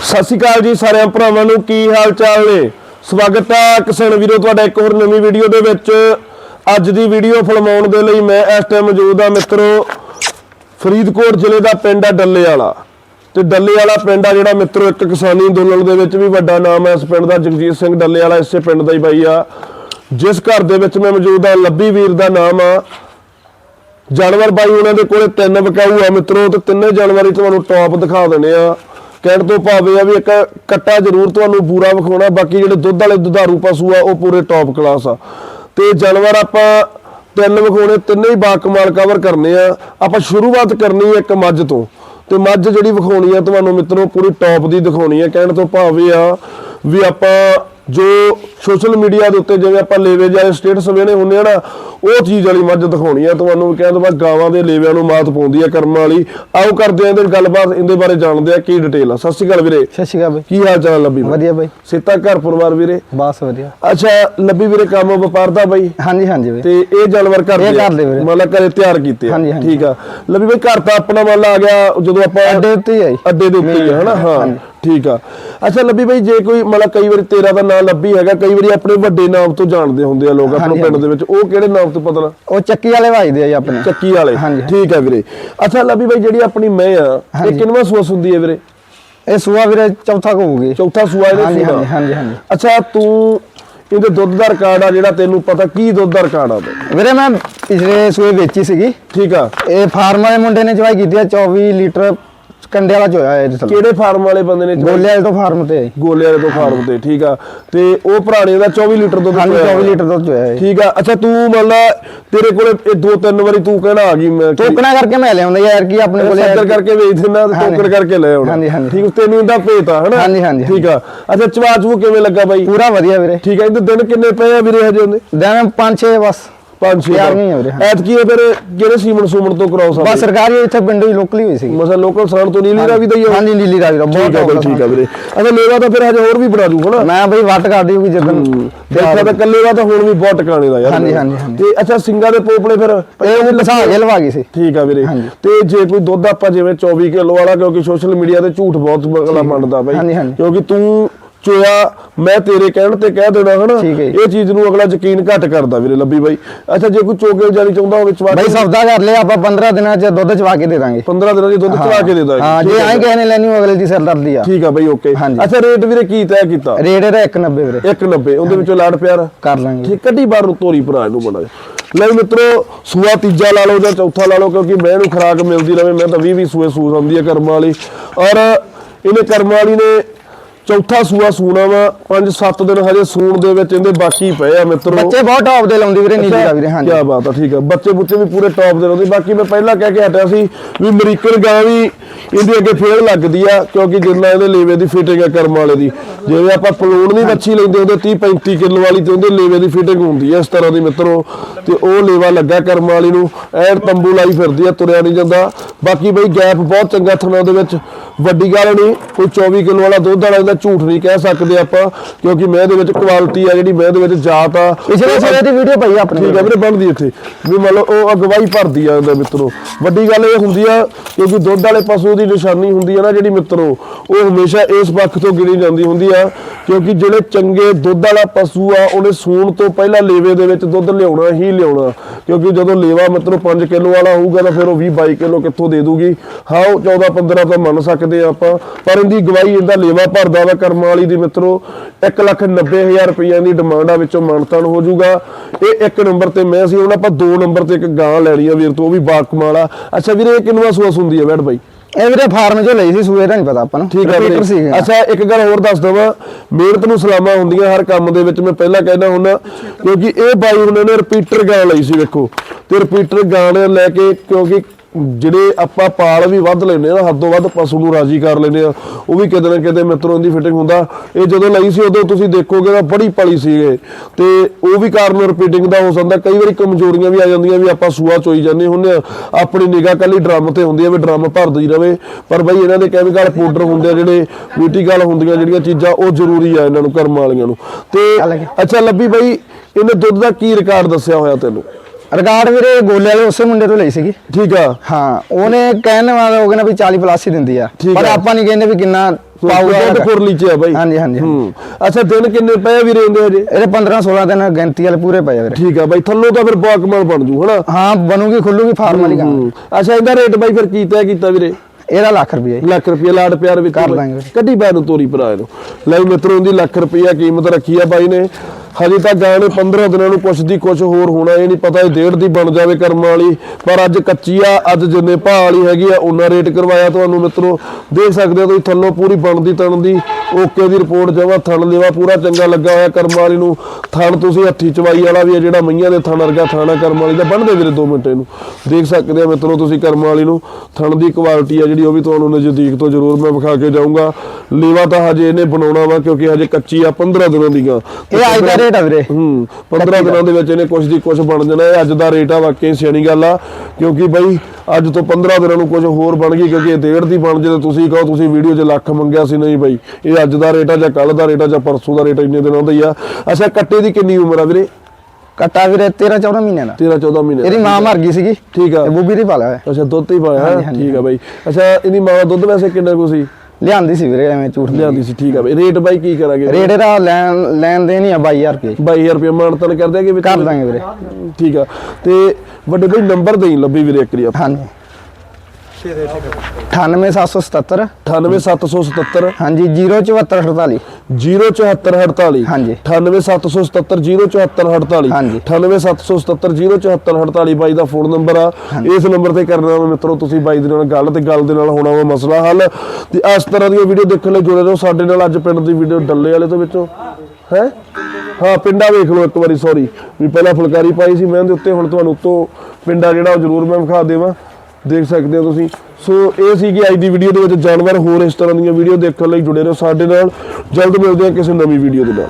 ਸਤਿ ਸ਼੍ਰੀ ਅਕਾਲ ਜੀ ਸਾਰਿਆਂ ਭਰਾਵਾਂ ਨੂੰ, ਕੀ ਹਾਲ ਚਾਲ ਨੇ? ਸਵਾਗਤ ਹੈ ਕਿਸਾਨ ਵੀਰੋ, ਤੁਹਾਡਾ ਇੱਕ ਹੋਰ ਨਵੀਂ ਵੀਡੀਓ ਦੇ ਵਿੱਚ। ਅੱਜ ਦੀ ਵੀਡੀਓ ਫਿਲਮਾਉਣ ਦੇ ਲਈ ਮੈਂ ਇਸ ਟਾਈਮ ਮੌਜੂਦ ਹਾਂ ਮਿੱਤਰੋ, ਫਰੀਦਕੋਟ ਜ਼ਿਲ੍ਹੇ ਦਾ ਪਿੰਡ ਆ ਡੱਲੇ ਵਾਲਾ ਤੇ ਡੱਲੇ ਵਾਲਾ ਪਿੰਡ ਆ ਜਿਹੜਾ ਮਿੱਤਰੋ, ਇੱਕ ਕਿਸਾਨੀ ਅੰਦੋਲਨ ਦੇ ਵਿੱਚ ਵੀ ਵੱਡਾ ਨਾਮ ਹੈ। ਇਸ ਪਿੰਡ ਦਾ ਜਗਜੀਤ ਸਿੰਘ ਡੱਲੇ ਵਾਲਾ ਇਸੇ ਪਿੰਡ ਦਾ ਹੀ ਬਾਈ ਆ। ਜਿਸ ਘਰ ਦੇ ਵਿੱਚ ਮੈਂ ਮੌਜੂਦ ਹਾਂ ਲੱਭੀ ਵੀਰ ਦਾ ਨਾਮ ਆ। ਜਾਨਵਰ ਬਾਈ ਉਹਨਾਂ ਦੇ ਕੋਲੇ ਤਿੰਨ ਵਿਕਾਊ ਆ ਮਿੱਤਰੋ, ਤੇ ਤਿੰਨੇ ਜਾਨਵਰ ਹੀ ਤੁਹਾਨੂੰ ਟੌਪ ਦਿਖਾ ਦਿੰਦੇ ਆ। ਕਹਿਣ ਤੋਂ ਭਾਵੇਂ ਆ ਵੀ ਇੱਕ ਕੱਟਾ ਜ਼ਰੂਰ ਤੁਹਾਨੂੰ ਪੂਰਾ ਵਿਖਾਉਣਾ, ਬਾਕੀ ਜਿਹੜੇ ਦੁੱਧ ਵਾਲੇ ਦੁਧਾਰੂ ਪਸ਼ੂ ਆ, ਉਹ ਪੂਰੇ ਟੌਪ ਕਲਾਸ ਆ। ਤੇ ਜਾਨਵਰ ਆਪਾਂ ਤਿੰਨ ਵਿਖਾਉਣੇ, ਤਿੰਨੇ ਹੀ ਬਾਕਮਾਲ ਕਵਰ ਕਰਨੇ ਆ। ਆਪਾਂ ਸ਼ੁਰੂਆਤ ਕਰਨੀ ਇੱਕ ਮੱਝ ਤੋਂ। ਤੇ ਮੱਝ ਜਿਹੜੀ ਵਿਖਾਉਣੀ ਆ ਤੁਹਾਨੂੰ ਮਿੱਤਰੋ, ਪੂਰੀ ਟੌਪ ਦੀ ਦਿਖਾਉਣੀ ਆ। ਕਹਿਣ ਤੋਂ ਭਾਵੇਂ ਆ ਵੀ ਆਪਾਂ ਜੋ ਸੋਸ਼ਲ ਮੀਡੀਆ ਦੇ ਉੱਤੇ ਜਿਵੇਂ ਆਪਾਂ ਲੇਵੇ ਜਾਏ ਸਟੇਟਸ ਵੇਣੇ ਹੁੰਦੇ ਆ ਨਾ ਉਹ ਚੀਜ਼ ਵਾਲੀ ਮੱਝ ਦਿਖਾਉਣੀ ਆ ਤੁਹਾਨੂੰ ਕਹਿਣ ਤੋਂ ਬਾਅਦ ਗਾਵਾਂ ਦੇ ਲੇਵਿਆਂ ਨੂੰ ਮਾਤ ਪਾਉਂਦੀ ਆ ਕਰਮਾਂ ਵਾਲੀ। ਆਓ ਕਰਦੇ ਆਂ ਇਹਦੇ ਗੱਲਬਾਤ ਇਹਦੇ ਬਾਰੇ ਜਾਣਦੇ ਆ ਕੀ ਡਿਟੇਲ ਆ। ਸਤਿ ਸ਼੍ਰੀ ਅਕਾਲ ਵੀਰੇ। ਸਤਿ ਸ਼੍ਰੀ ਅਕਾਲ ਬਈ। ਕੀ ਹਾਲ ਚਾਲ ਲੱਭੀ? ਵਧੀਆ ਬਈ। ਸਿੱਤਾ ਘਰ ਪਰਿਵਾਰ ਵੀਰੇ? ਬਸ ਵਧੀਆ। ਅੱਛਾ ਲੱਭੀ ਵੀਰੇ ਕੰਮ ਵਪਾਰ ਦਾ ਬਾਈ? ਹਾਂਜੀ ਹਾਂਜੀ ਬਈ। ਤੇ ਇਹ ਜਾਨਵਰ ਘਰ ਦੇ? ਘਰ ਦੇ ਵੀਰੇ। ਘਰੇ ਤਿਆਰ ਕੀਤੇ ਆ। ਠੀਕ ਆ। ਲੱਭੀ ਬਾਈ ਘਰ ਤਾਂ ਆਪਣਾ ਮੰਨ ਲਾ ਆ ਗਿਆ ਜਦੋਂ ਆਪਾਂ ਅੱਡੇ ਉੱਤੇ ਹੀ ਆ ਜੀ। ਅੱਡੇ ਦੇ ਉੱਤੇ ਹੀ ਹਨਾ? ਹਾਂ। ਠੀਕ ਆ। ਅੱਛਾ ਲੱਭੀ ਬਾਈ ਜੇ ਕੋਈ ਮਤਲਬ ਕਈ ਵਾਰੀ ਤੇਰਾ ਦਾ ਨਾਮ ਲੱਭੀ ਹੈਗਾ ਕਈ ਵਾਰੀ ਆਪਣੇ ਵੱਡੇ ਨਾਮ ਤੋਂ ਜਾਣਦੇ ਹੁੰਦੇ ਆ ਲੋਕ ਆਪਣੇ ਪਿੰਡ ਦੇ ਵਿੱਚ। ਉਹ ਕਿਹੜੇ ਨਾਮ ਤੋਂ ਪਤਾ ਨਾ ਉਹ ਚੱਕੀ ਵਾਲੇ ਭਾਈ ਦੇ ਆ ਜੀ ਆਪਣੇ। ਚੱਕੀ ਵਾਲੇ। ਠੀਕ ਆ ਵੀਰੇ। ਅੱਛਾ ਲੱਭੀ ਬਾਈ ਜਿਹੜੀ ਆਪਣੀ ਮੈਂ ਆ ਇਹ। ਕਿੰਨਵਾਂ ਸੂਸ ਹੁੰਦੀ ਹੈ ਵੀਰੇ? ਇਹ ਸੂਆ ਵੀਰੇ ਚੌਥਾ ਹੋਊਗੀ। ਚੌਥਾ ਸੂਆ ਇਹਦੇ ਸੂਆ। ਹਾਂਜੀ ਹਾਂਜੀ ਹਾਂਜੀ। ਅੱਛਾ ਤੂੰ ਇਹਦੇ ਦੁੱਧ ਦਾ ਰਿਕਾਰਡ ਆ ਜਿਹੜਾ ਤੈਨੂੰ ਪਤਾ ਕੀ ਦੁੱਧ ਦਾ ਰਿਕਾਰਡ ਆ? ਵੀਰੇ ਮੈਂ ਪਿਛਲੇ ਸੂਏ ਵੇਚੀ ਸੀਗੀ। ਠੀਕ ਆ। ਇਹ ਫਾਰਮ ਵਾਲੇ ਮੁੰਡੇ ਨੇ ਚਵਾਈ ਕੀਤੀ ਆ 24 ਲੀਟਰ ਕੰਡੇ ਵਾਲਾ ਚੋਇਆ ਇਹਦੇ ਥੱਲੇ। ਕਿਹੜੇ ਫਾਰਮ ਵਾਲੇ ਬੰਦੇ ਨੇ ਗੋਲੇ ਵਾਲੇ ਤੋਂ ਫਾਰਮ ਤੇ। ਗੋਲੇ ਵਾਲੇ ਤੋਂ ਫਾਰਮ ਤੇ ਠੀਕ ਆ। ਤੇ ਉਹ ਪੁਰਾਣੇ ਦਾ 24 ਲੀਟਰ ਦੁੱਧ ਹਾਂਜੀ ਚੋਇਆ 24 ਲੀਟਰ ਦੁੱਧ ਚੋਇਆ ਜੀ। ਠੀਕ ਆ। ਅੱਛਾ ਤੂੰ ਮੰਨ ਲਾ ਤੇਰੇ ਕੋਲੇ ਇਹ ਦੋ ਤਿੰਨ ਵਾਰੀ ਤੂੰ ਕਹਿਣਾ ਆ ਗਈ ਮੈਂ ਟੋਕਣਾ ਕਰਕੇ ਮੈਂ ਲਿਆਉਂਦਾ ਯਾਰ ਕੀ ਆਪਣੇ ਕੋਲੇ ਸੱਜਰ ਕਰਕੇ ਵੇਚ ਦਿੰਦਾ ਹਾਂਜੀ। ਟੋਕਰ ਕਰਕੇ ਲੈ ਆਉਣਾ। ਹਾਂਜੀ, ਹਾਂਜੀ। ਠੀਕ ਤੈਨੂੰ ਇਹਦਾ ਭੇਤਾ ਹਨਾ? ਹਾਂਜੀ, ਹਾਂਜੀ, ਠੀਕ ਆ। ਅੱਛਾ ਚਵਾਚੂ ਕਿਵੇਂ ਲੱਗਾ ਬਾਈ? ਪੂਰਾ ਵਧੀਆ ਵੀਰੇ। ਠੀਕ ਆ ਇਹਦੇ ਦਿਨ ਕਿੰਨੇ ਪਏ ਆ ਵੀਰੇ ਹਜੇ ਉਹਦੇ? ਦਿਨ 5-6 ਬਸ। ਪੰਜ ਛੇ ਤਿਆਰ ਨਹੀਂ ਹੋ ਰਹੇ, ਹਾਂ। ਐਤਕੀ ਇਹ ਫਿਰ ਕਿਹੜੇ ਸੀਮਨ ਸੂਮਨ ਤੋਂ ਕਰਾਉ ਸਕਦੇ ਬਸ ਸਰਕਾਰੀ ਇੱਥੇ ਪਿੰਡੋਂ ਹੀ ਲੋਕਲੀ ਹੋਈ ਸੀਗੀ। ਮਸਾ ਲੋਕਲ ਸਾਨ ਤੋਂ ਨੀਲੀ ਰਾਵੀ ਦਾ ਹੀ ਹਾਂਜੀ ਨੀਲੀ ਰਾਵੀ ਦਾ ਠੀਕ ਬਹੁਤ ਬਾਈ ਠੀਕ ਆ ਵੀਰੇ। ਅੱਛਾ ਲੇਵਾ ਤਾਂ ਫਿਰ ਹਜੇ ਹੋਰ ਵੀ ਬਣਾ ਦੂ ਹਨਾ ਮੈਂ ਬਈ ਵੱਟ ਕਰਦੀ ਹੋਊਗੀ ਜਦੋਂ ਦੇਖਿਆ ਤਾਂ ਕੱਲੇ ਦਾ ਤਾਂ ਹੁਣ ਵੀ ਬਹੁਤ ਟਿਕਾਣੇ ਦਾ ਯਾਰ। ਹਾਂਜੀ, ਹਾਂਜੀ, ਹਾਂਜੀ। ਤੇ ਅੱਛਾ ਸਿੰਘਾਂ ਦੇ ਪੋਪਲੇ ਫਿਰ? ਇਹ ਉਹ ਲਸਾ ਕੇ ਲਵਾ ਗਈ ਸੀ। ਠੀਕ ਆ ਵੀਰੇ। ਤੇ ਜੇ ਕੋਈ ਦੁੱਧ ਆਪਾਂ ਜਿਵੇਂ 24 ਕਿਲੋ ਵਾਲਾ ਕਿਉਂਕਿ ਸੋਸ਼ਲ ਮੀਡੀਆ ਤੇ ਝੂਠ ਬਹੁਤ ਮੰਨਦਾ ਬਾਈ। ਕਿਉਂਕਿ ਤੂੰ ਚੋਇਆ ਮੈਂ ਤੇਰੇ ਕਹਿਣ ਤੇ ਕਹਿ ਦੇਣਾ ਹਨਾ। ਇਹ ਚੀਜ਼ ਨੂੰ ਅਗਲਾ ਯਕੀਨ ਘੱਟ ਕਰਦਾ ਵੀਰੇ ਲੱਭੀ ਬਾਈ। ਅੱਛਾ ਜੇ ਕੋਈ ਚੋਕੇ ਜਾਣੀ ਚਾਹੁੰਦਾ ਹੋਵੇ ਚਵਾ ਬਈ ਸੌਦਾ ਕਰ ਲਿਆ ਆਪਾਂ 15 ਦਿਨਾਂ ਚ ਦੁੱਧ ਚਵਾ ਕੇ ਦੇ ਦਾਂਗੇ। 15 ਦਿਨਾਂ ਦੀ ਦੁੱਧ ਚਵਾ ਕੇ ਦੇ ਦਾਂਗੇ। ਹਾਂ ਜੇ ਆਏ ਕਿਸੇ ਨੇ ਲੈਣੀ ਉਹ ਅਗਲੇ ਦੀ ਸਰਦਰਦੀ ਆ। ਠੀਕ ਆ ਬਾਈ ਓਕੇ। ਅੱਛਾ ਰੇਟ ਵੀਰੇ ਕੀ ਤੈਅ ਕੀਤਾ? ਰੇਟ ਇਹਦਾ 190 ਵੀਰੇ। 190 ਉਹਦੇ ਵਿੱਚੋਂ ਲਾੜ ਪਿਆਰ? ਕਰ ਲਾਂਗੇ। ਠੀਕ ਕੱਢੀ ਬਾਹਰ ਨੂੰ ਤੋਰੀ ਭਰਾ ਨੂੰ ਬਣਾ ਲੈ ਮਿੱਤਰੋ ਸੂਆ ਤੀਜਾ ਲਾ ਲਓ ਜਾਂ ਚੌਥਾ ਲਾ ਲਓ ਕਿਉਂਕਿ ਮੈਂ ਨੂੰ ਖਰਾਕ ਮਿਲਦੀ ਰਵੇ ਮੈਂ ਤਾਂ 20 20 ਸੂਏ ਸੂਸ ਆਉਂਦੀ ਹੈ ਕਰਮ ਵਾਲੀ। ਔਰ ਇਹਨੇ ਕਰਮ ਵਾਲੀ ਨੇ ਚੌਥਾ ਸੂਆ ਸੂਣਾ ਵਾ 5-7 ਦਿਨ ਹਜੇ ਸੂਣ ਦੇ ਵਿੱਚ ਇਹਦੇ ਬਾਕੀ ਪਏ ਆ ਮਿੱਤਰੋ। ਬੱਚੇ ਬਹੁਤ ਟੌਪ ਦੇ ਲਾਉਂਦੀ ਵੀਰੇ ਨੀਲੀ ਦਾ ਵੀਰੇ ਹਾਂਜੀ। ਕੀ ਬਾਤ ਆ ਠੀਕ ਆ। ਬੱਚੇ ਬੁੱਚੇ ਵੀ ਪੂਰੇ ਟੌਪ ਦੇ ਲਾਉਂਦੇ। ਬਾਕੀ ਮੈਂ ਪਹਿਲਾਂ ਕਹਿ ਕੇ ਹਟਿਆ ਸੀ ਵੀ ਅਮਰੀਕਨ ਗਾਂ ਵੀ ਇਹਦੇ ਅੱਗੇ ਫੇਲ ਲੱਗਦੀ ਆ ਕਿਉਂਕਿ ਜਿੰਨਾ ਇਹਦੇ ਲੇਵੇ ਦੀ ਫਿਟਿੰਗ ਆ ਕਰਮ ਵਾਲੇ ਦੀ। ਜਿਵੇਂ ਆਪਾਂ ਪਲੂਣ ਦੀ ਮੱਛੀ ਲੈਂਦੇ ਉਹਦੇ 30 35 ਕਿਲੋ ਵਾਲੀ ਤੇ ਉਹਦੇ ਲੇਵੇ ਦੀ ਫਿਟਿੰਗ ਹੁੰਦੀ ਆ ਇਸ ਤਰ੍ਹਾਂ ਦੀ ਮਿੱਤਰੋ। ਤੇ ਉਹ ਲੇਵਾ ਲੱਗਾ ਕਰਮ ਵਾਲੀ ਨੂੰ ਐਨ ਤੰਬੂ ਲਾਈ ਫਿਰਦੀ ਆ ਤੁਰਿਆ ਨਹੀਂ ਜਾਂਦਾ। ਬਾਕੀ ਬਈ ਗੈਪ ਬਹੁਤ ਚੰਗਾ ਥਣਾ ਦੇ ਵਿੱਚ। ਵੱਡੀ ਗੱਲ ਨਹੀਂ ਕੋਈ 24 ਕਿਲੋ ਵਾਲਾ ਦੁੱਧ ਵਾਲਾ ਇਹਦਾ ਝੂਠ ਨਹੀਂ ਕਹਿ ਸਕਦੇ ਆਪਾਂ ਕਿਉਂਕਿ ਮੈਂ ਦੇ ਵਿੱਚ ਕੁਆਲਿਟੀ ਆ ਜਿਹੜੀ ਮੈਂ ਦੇ ਵਿੱਚ ਜਾਤ ਆ। ਪਿਛਲੇ ਸਾਲ ਦੀ ਵੀਡੀਓ ਪਈ ਆ ਆਪਣੇ ਠੀਕ ਹੈ ਵੀਰੇ ਬਣਦੀ ਇੱਥੇ। ਵੀ ਮੰਨ ਲਓ ਉਹ ਅਗਵਾਈ ਭਰਦੀ ਆ ਉਹਦੇ ਮਿੱਤਰੋ। ਵੱਡੀ ਗੱਲ ਇਹ ਹੁੰਦੀ ਆ ਕਿਉਂਕਿ ਦੁੱਧ ਵਾਲੇ ਪਸ਼ੂ ਦੀ ਨਿਸ਼ਾਨੀ ਹੁੰਦੀ ਆ ਨਾ ਜਿਹੜੀ ਮਿੱਤਰੋ ਉਹ ਹਮੇਸ਼ਾ ਇਸ ਪੱਖ ਤੋਂ ਗਿਣੀ ਜਾਂਦੀ ਹੁੰਦੀ ਆ ਕਿਉਂਕਿ ਜਿਹੜੇ ਚੰਗੇ ਦੁੱਧ ਵਾਲਾ ਪਸ਼ੂ ਆ ਉਹਨੇ ਸੂਣ ਤੋਂ ਪਹਿਲਾਂ ਲੇਵੇ ਦੇ ਵਿੱਚ ਦੁੱਧ ਲਿਆਉਣਾ ਹੀ ਲਿਆਉਣਾ। ਕਿਉਂਕਿ ਜਦੋਂ ਲੇਵਾ ਮਿੱਤਰੋ 5 ਕਿਲੋ ਵਾਲਾ ਹੋਊਗਾ ਤਾਂ ਫਿਰ ਉਹ 20 22 ਕਿਲੋ ਕਿੱਥੋਂ ਦੇ ਦੂਗੀ। ਹਾਂ ਉਹ 14 15 ਤਾਂ ਮੰਨ ਸਕਦੇ ਆ ਆਪਾਂ ਪਰ ਇਹਦੀ ਗਵਾਹੀ ਇਹਦਾ ਲੇਵਾ ਭਰਦਾ ਵਾ ਕਰਮ ਵਾਲੀ ਦੀ ਮਿੱਤਰੋ 1 ਲੱਖ 90 ਹਜ਼ਾਰ ਰੁਪਈਆ ਦੀ ਡਿਮਾਂਡ ਆ ਵਿੱਚੋਂ ਮਾਨਤਾਨ ਹੋ ਜਾਊਗਾ। ਇਹ ਇੱਕ ਨੰਬਰ ਤੇ ਮੈਂ ਸੀ ਹੁਣ ਆਪਾਂ ਦੋ ਨੰਬਰ ਤੇ ਇੱਕ ਗਾਂ ਲੈਣੀ ਆ ਵੀਰ ਤੋਂ ਉਹ ਵੀ ਬਾਕਮਾਲ ਅੱਛਾ ਵੀਰੇ ਇਹ ਕਿੰਨਵਾ ਸੂਆ ਹੁੰਦੀ ਆ ਬੈਠ ਬਾਈ? ਇਹ ਵੀਰੇ ਫਾਰਮ ਚੋਂ ਲਈ ਸੀ ਸੂਏ ਦਾ ਨਹੀਂ ਪਤਾ ਆਪਾਂ ਨੂੰ। ਠੀਕ ਹੈ ਅੱਛਾ ਇੱਕ ਗੱਲ ਹੋਰ ਦੱਸ ਦਵਾਂ। ਮਿਹਨਤ ਨੂੰ ਸਲਾਮਾਂ ਹੁੰਦੀਆਂ ਹਰ ਕੰਮ ਦੇ ਵਿੱਚ ਮੈਂ ਪਹਿਲਾਂ ਕਹਿੰਦਾ ਹੁੰਦਾ ਕਿਉਂਕਿ ਇਹ ਬਾਈ ਉਹਨਾਂ ਨੇ ਰਿਪੀਟਰ ਗਾਂ ਲਈ ਸੀ ਵੇਖੋ। ਤੇ ਰਿਪੀਟਰ ਗਾਂ ਲੈ ਕੇ ਕਿਉਂਕਿ ਜਿਹੜੇ ਆਪਾਂ ਪਾਲ ਵੀ ਵੱਧ ਲੈਨੇ ਆ ਹੱਦੋਂ ਵੱਧ ਪਸ਼ੂ ਨੂੰ ਰਾਜੀ ਕਰ ਲੈਨੇ ਆ ਉਹ ਵੀ ਕਿਤੇ ਨਾ ਕਿਤੇ ਮਿੱਤਰੋਂ ਦੀ ਫਿਟਿੰਗ ਹੁੰਦਾ। ਇਹ ਜਦੋਂ ਲਈ ਸੀ ਉਦੋਂ ਤੁਸੀਂ ਦੇਖੋਗੇ ਤਾਂ ਬੜੀ ਪਲੀ ਸੀਗੇ। ਤੇ ਉਹ ਵੀ ਕਾਰਨ ਰਿਪੀਟਿੰਗ ਦਾ ਹੋ ਸਕਦਾ। ਕਈ ਵਾਰੀ ਕਮਜ਼ੋਰੀਆਂ ਵੀ ਆ ਜਾਂਦੀਆਂ ਵੀ ਆਪਾਂ ਸੂਆ ਚੋਈ ਜਾਂਦੇ ਹੁੰਦੇ ਆ ਆਪਣੀ ਨਿਗਾਹ ਕੱਲੀ ਡਰਮ ਤੇ ਹੁੰਦੀ ਆ ਵੀ ਡਰਮ ਭਰਦੀ ਰਵੇ। ਪਰ ਬਈ ਇਹਨਾਂ ਦੇ ਕੈਮੀਕਲ ਪਾਊਡਰ ਹੁੰਦੇ ਆ ਜਿਹੜੇ ਬਿਊਟੀ ਗੱਲ ਹੁੰਦੀਆਂ ਜਿਹੜੀਆਂ ਚੀਜ਼ਾਂ ਉਹ ਜ਼ਰੂਰੀ ਆ ਇਹਨਾਂ ਨੂੰ ਕਰਮ ਵਾਲੀਆਂ ਨੂੰ। ਤੇ। ਅੱਛਾ ਲੱਭੀ ਬਈ ਇਹਨੇ ਦੁੱਧ ਦਾ ਕੀ ਰਿਕਾਰਡ ਦੱਸਿਆ ਹੋਇਆ ਤੈਨੂੰ? ਰਿਕਾਰਡ ਵੀਰੇ ਗੋਲੇ ਵਾਲੇ ਉਸੇ ਮੁੰਡੇ ਤੋਂ ਲਈ ਸੀਗੀ। ਠੀਕ ਆ। ਹਾਂ ਉਹਨੇ ਕਹਿਣ ਵਾਲਾ ਉਹ ਕਹਿੰਦਾ ਵੀ 40 ਪਲੱਸ ਹੀ ਦਿੰਦੀ ਆ। ਠੀਕ ਪਰ ਆ। ਆਪਾਂ ਨਹੀਂ ਕਹਿੰਦੇ ਵੀ ਕਿੰਨਾ ਪਾਉ ਵਾਲਾ ਦੁੱਧ ਖੁਰਲੀ ਚ ਆ ਬਾਈ। ਹਾਂਜੀ, ਹਾਂਜੀ। ਹੂੰ। ਅੱਛਾ ਦਿਨ ਕਿੰਨੇ ਪਏ ਵੀਰੇ ਇਹਦੇ ਹਜੇ? ਇਹਦੇ 15 16 ਦਿਨ ਗਿਣਤੀ ਵਾਲੇ ਪੂਰੇ ਪਏ ਆ ਵੀਰੇ। ਠੀਕ ਆ ਬਾਈ ਥੱਲੋਂ ਤਾਂ ਫਿਰ ਬਾਕਮਾਲ ਬਣ ਜੂ ਹਨਾ? ਹਾਂ ਬਣੂਗੀ ਖੁੱਲੂਗੀ ਫਾਰਮ ਵਾਲੀ ਕੰਮ ਹੂੰ। ਅੱਛਾ ਇਹਦਾ ਰੇਟ ਬਾਈ ਫਿਰ ਕੀ ਤੈਅ ਕੀਤਾ ਵੀਰੇ? ਇਹਦਾ ਲੱਖ ਰੁਪਏ ਲੱਖ ਰੁਪਏ ਲਾੜ ਪਿਆਰ ਵਿੱਚ ਕਰ। ਦਾਂਗੇ। ਕੱਢੀ ਬੈ ਨੂੰ ਤੋਰੀ ਭਰਾ ਇਹਨੂੰ। ਲੈ ਵੀ ਮਿੱਤਰੋ ਇਹਦੀ ਲੱਖ ਰੁਪਈਆ ਕੀਮਤ ਰੱਖੀ ਆ ਬਾਈ ਨੇ। ਹਜੇ ਤਾਂ ਗਾਣੇ ਨੇ 15 ਦਿਨਾਂ ਨੂੰ ਕੁਛ ਦੀ ਕੁਛ ਹੋਰ ਹੋਣਾ, ਇਹ ਨਹੀਂ ਪਤਾ ਇਹ ਡੇਢ ਦੀ ਬਣ ਜਾਵੇ ਕਰਮ ਵਾਲੀ, ਪਰ ਅੱਜ ਕੱਚੀ ਆ ਅੱਜ ਜਿੰਨੇ ਭਾਅ ਵਾਲੀ ਹੈਗੀ ਆ, ਉਹਨਾਂ ਰੇਟ ਕਰਵਾਇਆ ਤੁਹਾਨੂੰ ਮਿੱਤਰੋ। ਦੇਖ ਸਕਦੇ ਹੋ ਤੁਸੀਂ ਥੱਲੋਂ ਪੂਰੀ ਬਣਦੀ ਤਣ ਦੀ ਓਕੇ ਦੀ ਰਿਪੋਰਟ ਜਮਾ ਥਣ ਲੈਵਾ ਪੂਰਾ ਚੰਗਾ ਲੱਗਾ ਹੋਇਆ ਕਰਮ ਵਾਲੀ ਨੂੰ। ਥਣ ਤੁਸੀਂ ਹੱਥੀ ਚਵਾਈ ਵਾਲਾ ਵੀ ਆ ਜਿਹੜਾ ਮਈਆਂ ਦੇ ਥਣ ਵਰਗਾ ਥਾਣਾ ਕਰਮ ਵਾਲੀ ਦਾ, ਬਣਦੇ ਵੀਰੇ 2 ਮਿੰਟ ਇਹਨੂੰ। ਦੇਖ ਸਕਦੇ ਆ ਮਿੱਤਰੋ ਤੁਸੀਂ ਕਰਮ ਵਾਲੀ ਨੂੰ। ਥਣ ਦੀ ਕੁਆਲਿਟੀ ਆ ਜਿਹੜੀ, ਉਹ ਵੀ ਤੁਹਾਨੂੰ ਨਜ਼ਦੀਕ ਤੋਂ ਜ਼ਰੂਰ ਮੈਂ ਵਿਖਾ ਕੇ ਜਾਊਂਗਾ। ਲੇਵਾ ਤਾਂ ਹਜੇ ਇਹਨੇ ਬਣਾਉਣਾ ਵਾ, ਕਿਉਂਕਿ ਹਜੇ ਕੱਚੀ ਆ 15 ਦਿਨਾਂ ਦੀ ਗਾ ਇਹ ਅੱਜ ਦਾ ਰੇਟ ਆ ਵੀਰੇ। ਹੂੰ 15 ਦਿਨਾਂ ਦੇ ਵਿੱਚ ਇਹਨੇ ਕੁਝ ਦੀ ਕੁਝ ਬਣ ਜਾਣਾ ਇਹ ਅੱਜ ਦਾ ਰੇਟ ਆ ਵਾਕਈ ਸਿਆਣੀ ਗੱਲ ਆ। ਕਿਉਂਕਿ ਬਈ ਅੱਜ ਤੋਂ 15 ਦਿਨਾਂ ਨੂੰ ਕੁਝ ਹੋਰ ਬਣ ਗਈ ਕਿਉਂਕਿ ਇਹ ਡੇਢ ਦੀ ਬਣ ਜੇ ਤੇ ਤੁਸੀਂ ਕਹੋ ਤੁਸੀਂ ਵੀਡੀਓ 'ਚ ਲੱਖ ਮੰਗਿਆ ਸੀ ਨਹੀਂ ਬਈ ਇਹ ਅੱਜ ਦਾ ਰੇਟ ਆ ਜਾਂ ਕੱਲ ਦਾ ਰੇਟ ਆ ਜਾਂ ਪਰਸੋਂ ਦਾ ਰੇਟ ਇੰਨੇ ਦਿਨਾਂ ਦਾ ਹੀ ਆ। ਅੱਛਾ ਕੱਟੇ ਦੀ ਕਿੰਨੀ ਉਮਰ ਆ ਵੀਰੇ? ਕੱਟਾ ਵੀਰੇ 13 14 ਮਹੀਨੇ ਦਾ। 13 14 ਮਹੀਨੇ ਇਹਦੀ ਮਾਂ ਮਰ ਗਈ ਸੀਗੀ। ਠੀਕ ਆ। ਬੂਬੀ ਦੀ ਪਾਲਿਆ ਅੱਛਾ ਦੁੱਧ ਹੀ ਪਾਇਆ ਠੀਕ ਆ ਬਈ। ਅੱਛਾ ਇਹਦੀ ਮਾਂ ਦਾ ਦੁੱਧ ਵੈਸੇ ਕਿੰਨਾ ਕੁ ਸੀ? ਲਿਆਂਦੀ ਸੀ ਵੀਰੇ ਐਵੇਂ ਝੂਠ ਨਹੀਂ ਲਿਆਂਦੀ ਸੀ ਠੀਕ ਆ ਬਈ। ਰੇਟ ਬਾਈ ਕੀ ਕਰਾਂਗੇ? ਰੇਟ ਇਹਦਾ ਲੈਣ ਲੈਣ ਦੇ ਨਹੀਂ ਆ 22000 ਰੁਪਏ। 22000 ਰੁਪਏ ਮਾਨਤਨ ਕਰ ਦਿਆਂਗੇ ਵਿੱਚ? ਕਰ ਦਾਂਗੇ ਵੀਰੇ। ਠੀਕ ਆ। ਤੇ ਵੱਡੇ ਬਈ ਨੰਬਰ ਦੇਈ ਲੱਭੀ ਵੀਰੇ ਇੱਕ ਵਾਰੀ ਆਪਾਂ। ਹਾਂਜੀ। 98777 98777 ਹਾਂਜੀ 07448 07448 ਹਾਂਜੀ। 98777 07448 ਹਾਂਜੀ। 98777 07448 ਬਾਈ ਦਾ ਫੋਨ ਨੰਬਰ ਆ। ਇਸ ਨੰਬਰ ਤੇ ਕਰਨਾ ਵਾ ਮਿੱਤਰੋ ਤੁਸੀਂ ਬਾਈ ਦੇ ਨਾਲ ਗੱਲ ਤੇ ਗੱਲ ਦੇ ਨਾਲ ਹੋਣਾ ਵਾ ਮਸਲਾ ਹੱਲ। ਤੇ ਇਸ ਤਰ੍ਹਾਂ ਦੀਆਂ ਵੀਡੀਓ ਦੇਖਣ ਲਈ ਜੁੜੇ ਰਹੋ ਸਾਡੇ ਨਾਲ ਅੱਜ ਪਿੰਡ ਦੀ ਵੀਡੀਓ ਡੱਲੇ ਵਾਲੇ ਤੋਂ ਵਿੱਚੋਂ। ਹੈ? ਹਾਂ ਪਿੰਡਾ ਵੇਖ ਲਓ ਇੱਕ ਵਾਰੀ ਸੌਰੀ ਵੀ ਪਹਿਲਾਂ ਫੁਲਕਾਰੀ ਪਾਈ ਸੀ ਮੈਂ ਉੱਤੇ ਹੁਣ ਤੁਹਾਨੂੰ ਉੱਤੋਂ ਪਿੰਡਾ ਜਿਹੜਾ ਉਹ ਜ਼ਰੂਰ ਮੈਂ ਵਿਖਾ ਦੇਵਾਂ। ਦੇਖ ਸਕਦੇ ਹੋ ਤੁਸੀਂ। ਸੋ ਇਹ ਸੀ ਕਿ ਅੱਜ ਦੀ ਵੀਡੀਓ ਦੇ ਵਿੱਚ ਜਾਨਵਰ ਹੋਰ ਇਸ ਤਰ੍ਹਾਂ ਦੀਆਂ ਵੀਡੀਓ ਦੇਖਣ ਲਈ ਜੁੜੇ ਰਹੋ ਸਾਡੇ ਨਾਲ। ਜਲਦ ਮਿਲਦੇ ਹਾਂ ਕਿਸੇ ਨਵੀਂ ਵੀਡੀਓ ਦੇ ਨਾਲ।